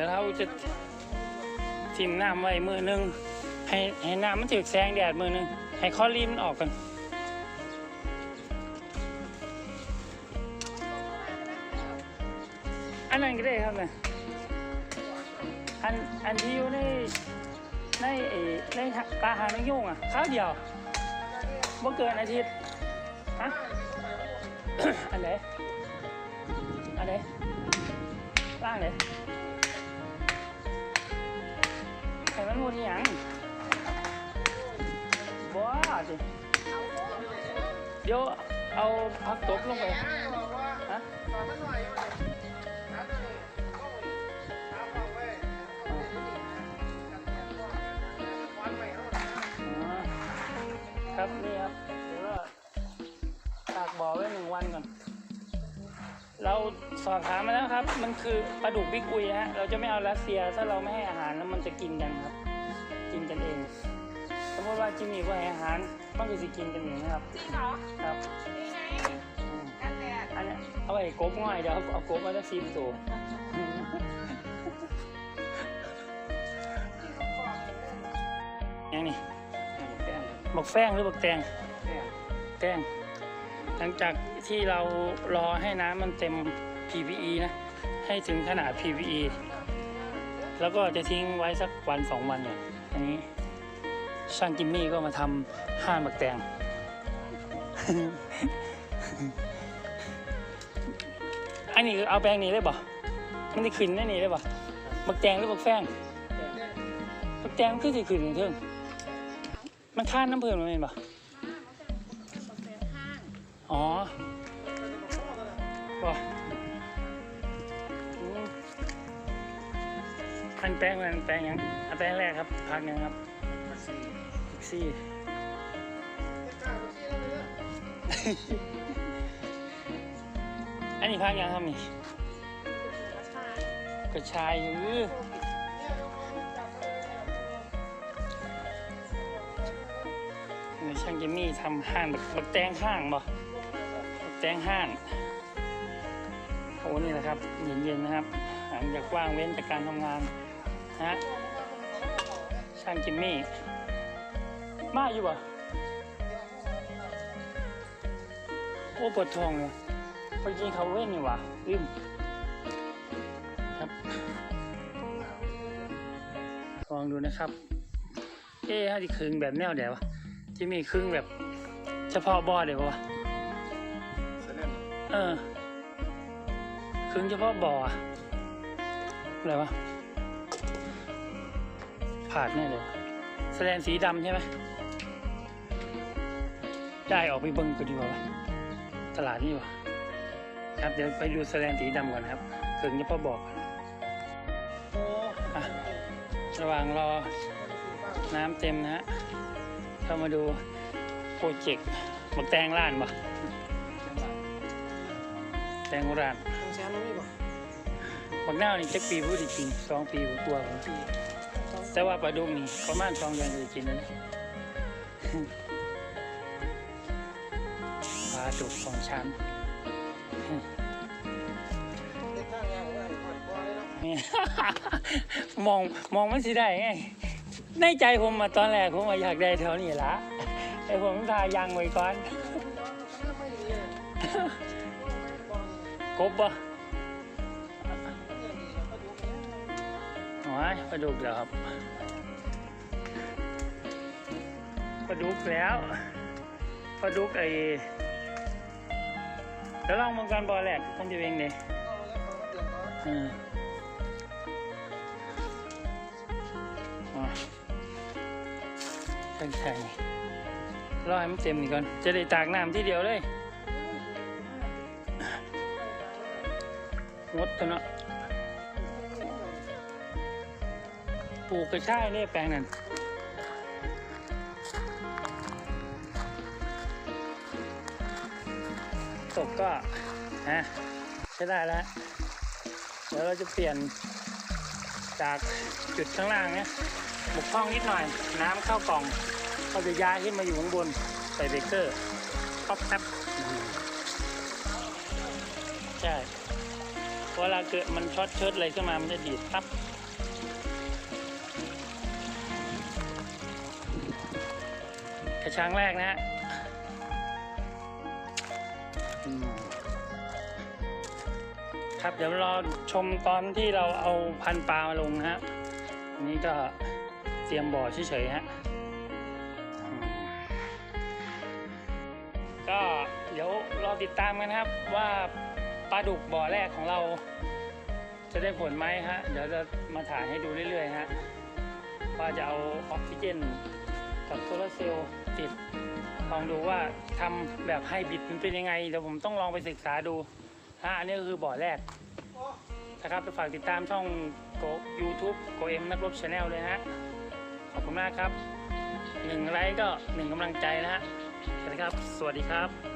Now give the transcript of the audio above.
ดี๋ยวเราจะทิมน้ำไว้มือหนึงให้ให้น้ำมันถึกแสงแดดมือหนึงให้ข้อรีมมันออกกันอันนั้นก็ได้ครับนะอันอันที่อยู่ในในไอ้ในปลาหางนกยุงอะข้าวเดียวบ่เกินอาทิตย์ฮะอันไหนอันไหนล่างไหน มันหมดอีหยังบ้าสิเดี๋ยวเอาผักตบลงไปฮะครับนี่ครับเดี๋ยวว่าตากบ่อไว้หนึ่งวันก่อน เราสอบถามมาแล้วครับ มันคือปลาดุกบิ๊กอุยฮะ เราจะไม่เอารัสเซีย ถ้าเราไม่ให้อาหารแล้วมันจะกินกันครับ กินกันเอง สมมติว่าจิมมี่ก็ให้อาหารมันก็จะกินกันเองนะครับ จริงเหรอ ครับนี่ไงอืมกันแดดอันเนี้ยเอาไปกบง่อยเดี๋ยวเอาเอากบมาจะซีมตัวยังนี่บักแฟงหรือบักแตงแต้ง หลังจากที่เรารอให้น้ำมันเต็ม PPE นะ ให้ถึงขนาด PPE แล้วก็จะทิ้งไว้สักวันสองวันเนี่ยอันนี้ช่างกิมมี่ก็มาทำห้านบักแตง อันนี้คือเอาแปลงนี้ได้ป่ะมันจะขึ้นได้นี่ได้ป่ะบักแตงหรือบักแฟงบักแตงมันคือสิขึ้นเทิงมันข้านน้ำเพิ่มมันเป็นป่ะ อ๋อว่ะอันแปลงอันแปลงยังอันแปลงแรกครับพักยังครับแท็กซี่อันนี้พักยังครับนี่กระชายอยู่นี่ช่างจิมมี่ทำห้างแบบแตงห้างบ่ แตงห้างโอ้นี่แหละครับเย็นๆนะครับ หลังจากว่างเว้นจากการทำงานนะฮะช่างจิมมี่ มาอยู่บ่โอ้ปวดท้องเลยไปกินเขาเว้นนี่วะลืมครับลองดูนะครับเอ๊ะถ้าที่คึงแบบแนวเดี๋ยวะที่มีคึงแบบเฉพาะบอเดี๋ยววะ เออคึงเฉพาะบออะอะไรวะผาดแน่เลยแสดงสีดำใช่ไหมได้ออกไปเบิ้งก็ดีกว่าตลาดนี่วะครับเดี๋ยวไปดูแสดงสีดำก่อนครับคึงเฉพาะบ่อกอนอะระหว่างรอน้ำเต็มนะฮะเข้ามาดูโปรเจกต์หมกแตงร้านบ่ แตงร้านต้องแชร์น้องนี่ป่ะบักนาวนี่จักปีพูดจริงสองปีกว่าๆผมแต่ว่าปลาดุกนี่ประมาณสองเดือนจะกินแล้วนะปลาดุกของฉันเด็กข้างยางว่าผ่อนคอเลยเนาะนี่มองมองมันสิได้ไงในใจผมมาตอนแรกผมว่าอยากได้แถวนี้ละแต่ผมทายังไว้ก่อน ไม่ดีเลยกบบ่เนี่ยดีแล้วก็ดูเนี่ยโอ้ยปลาดุกแล้วครับปลาดุกแล้วปลาดุกไอ้เดี๋ยวลองมังกรบอแรกผมจะเองเด้เอาแล้วเขาเดือดร้อนอืมอ๋อตั้งใจรอให้มันเต็มนี่ก่อน จะได้ตากน้ำที่เดียวเลย งดกันเนาะปลูกกระชายเนี่ยแปลงนั้นตกก็ฮะใช้ได้แล้วเดี๋ยวเราจะเปลี่ยนจากจุดข้างล่างเนี่ยบกพร่องนิดหน่อย น้ำเข้ากล่องเราจะย้ายขึ้นมาอยู่ข้างบนใส่เบเกอร์ป๊อปแป๊บ เวลาเกิดมันช็อตเชิดอะไรขึ้นมา มันจะดีดปั๊บกระชังแรกนะฮะครับเดี๋ยวรอชมตอนที่เราเอาพันปลามาลงนะฮะอันนี้ก็เตรียมบ่อเฉยๆฮะก็เดี๋ยวรอติดตามกันครับว่า ปลาดุกบ่อแรกของเรา จะได้ผลไหมฮะ เดี๋ยวจะมาถ่ายให้ดูเรื่อยๆฮะว่าจะเอาออกซิเจนกับโซลาร์เซลล์ติดลองดูว่าทำแบบไฮบริดมันเป็นยังไงเดี๋ยวผมต้องลองไปศึกษาดูฮะอันนี้ก็คือบ่อแรกนะครับไปฝากติดตามช่องโก YouTube โกเอ็มนักรบชาแนลเลยนะฮะขอบคุณมากครับหนึ่งไลค์ก็หนึ่งกำลังใจนะฮะสวัสดีครับ สวัสดีครับ